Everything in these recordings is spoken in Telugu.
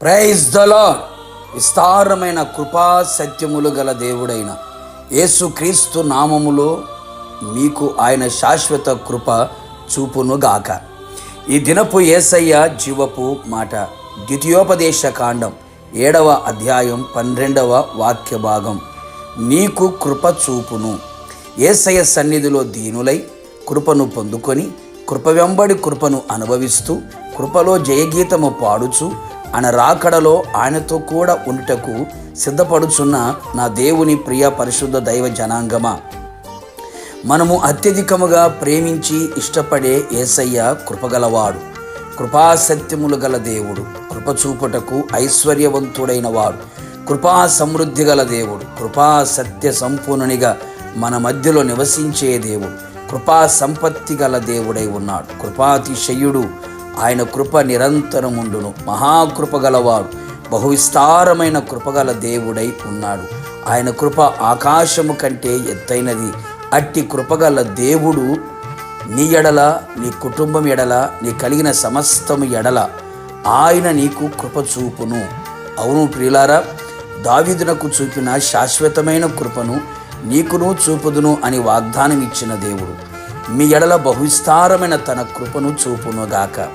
ప్రైజ్ దలో విస్తారమైన కృపా సత్యములు గల దేవుడైన యేసుక్రీస్తు నామములో మీకు ఆయన శాశ్వత కృప చూపునుగాక ఈ దినపు ఏసయ్య జీవపు మాట ద్వితీయోపదేశ కాండం ఏడవ అధ్యాయం పన్నెండవ వాక్య భాగం. నీకు కృప చూపును. ఏసయ్య సన్నిధిలో దీనులై కృపను పొందుకొని కృప వెంబడి కృపను అనుభవిస్తూ కృపలో జయగీతము పాడుచు ఆయన రాకడలో ఆయనతో కూడా ఉండుటకు సిద్ధపడుచున్న నా దేవుని ప్రియ పరిశుద్ధ దైవ జనాంగమా. మనము అత్యధికముగా ప్రేమించి ఇష్టపడే ఏసయ్య కృపగలవాడు కృపాసత్యములు గల దేవుడు కృప చూపుటకు ఐశ్వర్యవంతుడైన వాడు కృపా సమృద్ధి గల దేవుడు కృపా సత్య సంపూర్ణునిగా మన మధ్యలో నివసించే దేవుడు కృపా సంపత్తి గల దేవుడై ఉన్నాడు. కృపాతిశయుడు ఆయన కృప నిరంతరముండును మహాకృప గలవాడు బహువిస్తారమైన కృపగల దేవుడై ఉన్నాడు. ఆయన కృప ఆకాశము కంటే ఎత్తైనది. అట్టి కృపగల దేవుడు నీ ఎడల నీ కుటుంబం ఎడల నీ కలిగిన సమస్తము ఎడల. ఆయన నీకు కృప చూపును. అవును ప్రియులారా దావిదునకు చూపిన శాశ్వతమైన కృపను నీకును చూపుదును అని వాగ్దానం ఇచ్చిన దేవుడు. మీ ఎడల బహువిస్తారమైన తన కృపను చూపునుగాక.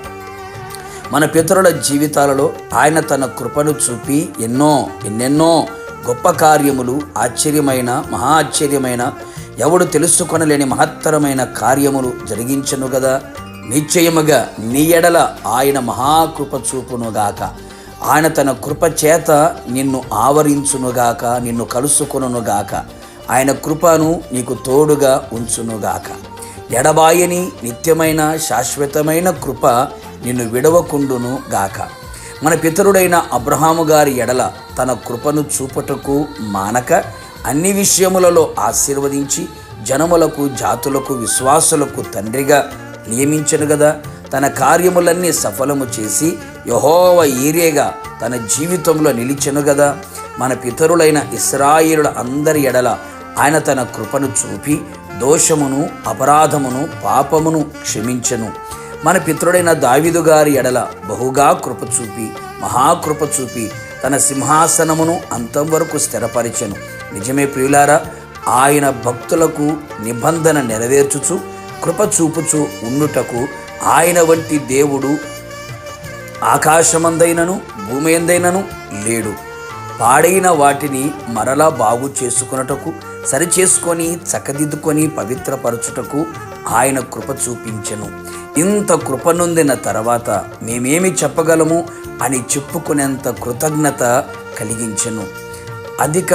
మన పితరుల జీవితాలలో ఆయన తన కృపను చూపి ఎన్నో ఎన్నెన్నో గొప్ప కార్యములు ఆశ్చర్యమైన మహా ఆశ్చర్యమైన ఎవడు తెలుసుకొనలేని మహత్తరమైన కార్యములు జరిగించను కదా నిశ్చయముగా నీ ఎడల ఆయన మహాకృప చూపునుగాక. ఆయన తన కృప చేత నిన్ను ఆవరించునుగాక నిన్ను కలుసుకొనుగాక ఆయన కృపను నీకు తోడుగా ఉంచునుగాక. ఎడబాయని నిత్యమైన శాశ్వతమైన కృప నిన్ను విడవకుండును గాక. మన పితరుడైన అబ్రహాము గారి ఎడల తన కృపను చూపటకు మానక అన్ని విషయములలో ఆశీర్వదించి జనములకు జాతులకు విశ్వాసులకు తండ్రిగా నియమించను గదా. తన కార్యములన్నీ సఫలము చేసి యహోవ ఈరేగా తన జీవితంలో నిలిచెను గదా. మన పితరులైన ఇస్రాయిలుల అందరి ఎడల ఆయన తన కృపను చూపి దోషమును అపరాధమును పాపమును క్షమించెను. మన పిత్రుడైన దావిదు గారి ఎడల బహుగా కృప చూపి చూపి తన సింహాసనమును అంతం వరకు స్థిరపరిచెను. నిజమే ప్రియులారా ఆయన భక్తులకు నిబంధన నెరవేర్చుచు కృప చూపుచు ఉండుటకు ఆయన వంటి దేవుడు ఆకాశమందైనను భూమి ఎందైనను లేడు. పాడైన వాటిని మరలా బాగు చేసుకున్నటకు సరిచేసుకొని చక్కదిద్దుకొని పవిత్రపరచుటకు ఆయన కృప చూపించెను. ఇంత కృపనొందిన తర్వాత మేమేమి చెప్పగలము అని చెప్పుకునేంత కృతజ్ఞత కలిగించెను. అధిక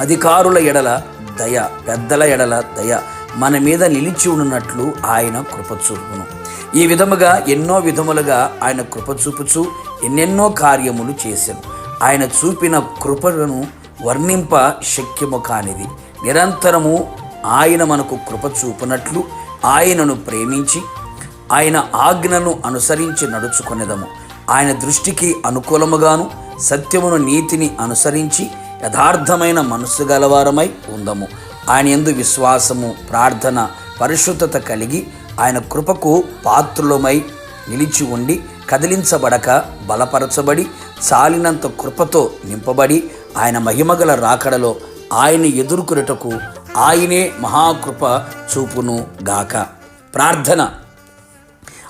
అధికారుల ఎడల దయ పెద్దల ఎడల దయ మన మీద నిలిచి ఉన్నట్లు ఆయన కృప చూపును. ఈ విధముగా ఎన్నో విధములుగా ఆయన కృప చూపుచు ఎన్నెన్నో కార్యములు చేశాను ఆయన చూపిన కృపను వర్ణింప శక్యము కానిది. నిరంతరము ఆయన మనకు కృప చూపునట్లు ఆయనను ప్రేమించి ఆయన ఆజ్ఞను అనుసరించి నడుచుకునేదము. ఆయన దృష్టికి అనుకూలముగాను సత్యమును నీతిని అనుసరించి యథార్థమైన మనసు గలవారమై ఉందము. ఆయన ఎందు విశ్వాసము ప్రార్థన పరిశుద్ధత కలిగి ఆయన కృపకు పాత్రులమై నిలిచి ఉండి కదిలించబడక బలపరచబడి చాలినంత కృపతో నింపబడి ఆయన మహిమగల రాకడలో ఆయన ఎదుర్కొనుటకు ఆయనే మహాకృప చూపును గాక. ప్రార్థన.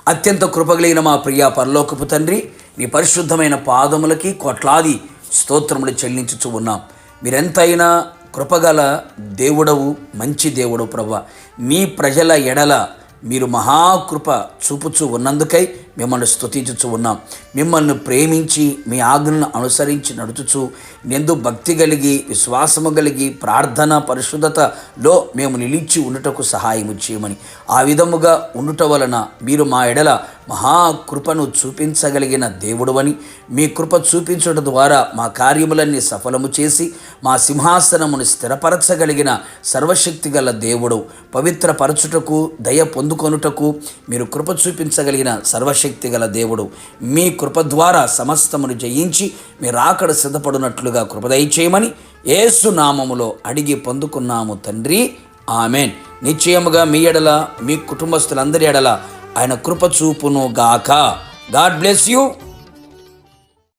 అత్యంత కృపగలిగిన మా ప్రియ పరలోకపు తండ్రి నీ పరిశుద్ధమైన పాదములకి కోట్లాది స్తోత్రములు చెల్లించుచు ఉన్నాం. మీరెంతైనా కృపగల దేవుడవు మంచి దేవుడు ప్రభ. మీ ప్రజల ఎడల మీరు మహాకృప చూపుచూ ఉన్నందుకై మిమ్మల్ని స్తుతించుచు ఉన్నాం. మిమ్మల్ని ప్రేమించి మీ ఆజ్ఞలను అనుసరించి నడుచుచు నిందు భక్తి కలిగి విశ్వాసము కలిగి ప్రార్థన పరిశుద్ధతలో మేము నిలిచి ఉండుటకు సహాయము చేయమని. ఆ విధముగా ఉండుట వలన మీరు మా ఎడల మహాకృపను చూపించగలిగిన దేవుడవని మీ కృప చూపించడం ద్వారా మా కార్యములన్నీ సఫలము చేసి మా సింహాసనమును స్థిరపరచగలిగిన సర్వశక్తి గల దేవుడు పవిత్రపరచుటకు దయ పొందుకొనుటకు మీరు కృప చూపించగలిగిన సర్వశక్తి గల దేవుడు మీ కృప ద్వారా సమస్తమును జయించి మీరు ఆకడ సిద్ధపడినట్లుగా కృపదయ చేయమని ఏసు నామములో అడిగి పొందుకున్నాము తండ్రి. ఆమెన్. నిశ్చయముగా మీ ఎడల మీ కుటుంబస్తులందరి ఎడల ఆయన కృప చూపును గాక. God bless you